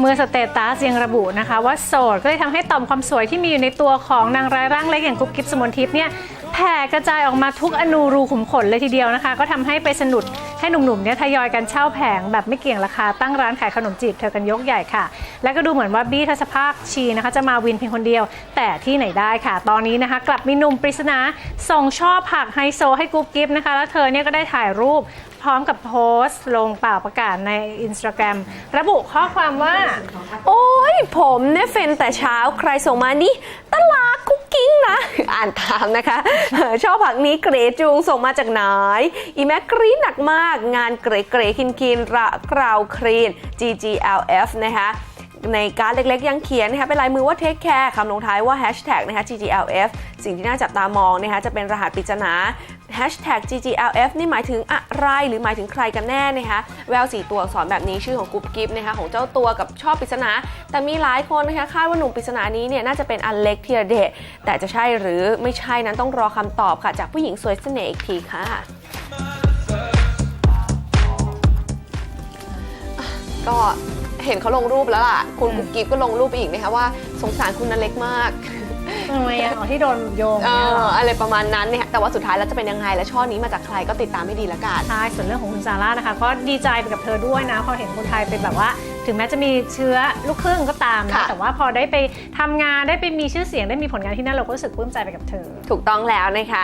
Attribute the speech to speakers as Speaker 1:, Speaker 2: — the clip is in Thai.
Speaker 1: เมื่อสเตตัสยังระบุนะคะ ว่าโสดก็เลยทำให้ต่อมความสวยที่มีอยู่ในตัวของนางร้ายร่างเล็กอย่างกุ๊บกิ๊บสมนทิพย์เนี่ยแผ่กระจายออกมาทุกอนูรูขุมขนเลยทีเดียวนะคะ ก็ทำให้ไปสนุด ให้หนุ่มๆเนี่ยทยอยกันเช่าแผงแบบไม่เกี่ยงราคาตั้งร้านขายขนมจีบเธอกันยกใหญ่ค่ะ และก็ดูเหมือนว่าบี้ทัศภาคชีนะคะ จะมาวินเพียงคนเดียว แต่ที่ไหนได้ค่ะ ตอนนี้นะคะ กลับมีหนุ่มปริศนาส่งช่อผักไฮโซให้กุ๊บกิ๊บนะคะ แล้วเธอเนี่ยก็ได้ถ่ายรูปพร้อมกับโพสต์ลงเปล่าประกาศในอินสตาแกรมระบุข้อความว่า
Speaker 2: โอ้ยผมเนี่ยเฟนแต่เช้าใครส่งมานี่ตลาดคุกกิ้งนะ อ่านตามนะคะ ชอบผักนี้เกรจูงส่งมาจากไหนอีแม็กกรีดหนักมาก งานเกรเกรคินคินระกราวครีน GGLF นะคะในการเล็กๆ ยังเขียนนะคะเป็นลายมือว่า take care คำลงท้ายว่า hashtag นะคะ GGLF สิ่งที่น่าจับตามองนะคะจะเป็นรหัสปริศนา hashtag GGLF นี่หมายถึงอะไรหรือหมายถึงใครกันแน่นะคะแววสีตัวอักษรแบบนี้ชื่อของกุ๊บกิ๊บนะคะของเจ้าตัวกับชอบปริศนา แต่มีหลายคนนะคะคาดว่าหนุ่มปริศนานี้เนี่ยน่าจะเป็นอเล็กธีรเดชแต่จะใช่หรือไม่ใช่นั้นต้องรอคำตอบค่ะ จากผู้หญิงสวยเสน่ห์อีกทีค่ะก็เห็นเขาลงรูปแล้วล่ะ คุณกุ๊บกิ๊บก็ลงรูปไปอีกนะคะว่าสงสารคุณอเล็กมาก
Speaker 1: ทำไมอะอ๋อที่โดนโยง
Speaker 2: เอ
Speaker 1: เนี่ยเหร
Speaker 2: อ
Speaker 1: อ
Speaker 2: อะไรประมาณนั้นเนี่ยแต่ว่าสุดท้ายแล้วจะเป็นยังไงและช่อนี้มาจากใครก็ติดตามให้ดีละกัน
Speaker 1: ใช่ส่วนเรื่องของคุณซาร่านะคะ ก็ดีใจไปกับเธอด้วยนะ พอเห็นคนไทยเป็นแบบว่า ถึงแม้จะมีเชื้อลูกครึ่งก็ตามนะ
Speaker 2: ค่ะ
Speaker 1: แต่ว่าพอได้ไปทำงานได้ไปมีชื่อเสียงได้มีผลงานที่นั่นเราก็รู้สึกปลื้มใจไปกับเธอ
Speaker 2: ถูกต้องแล้วนะคะ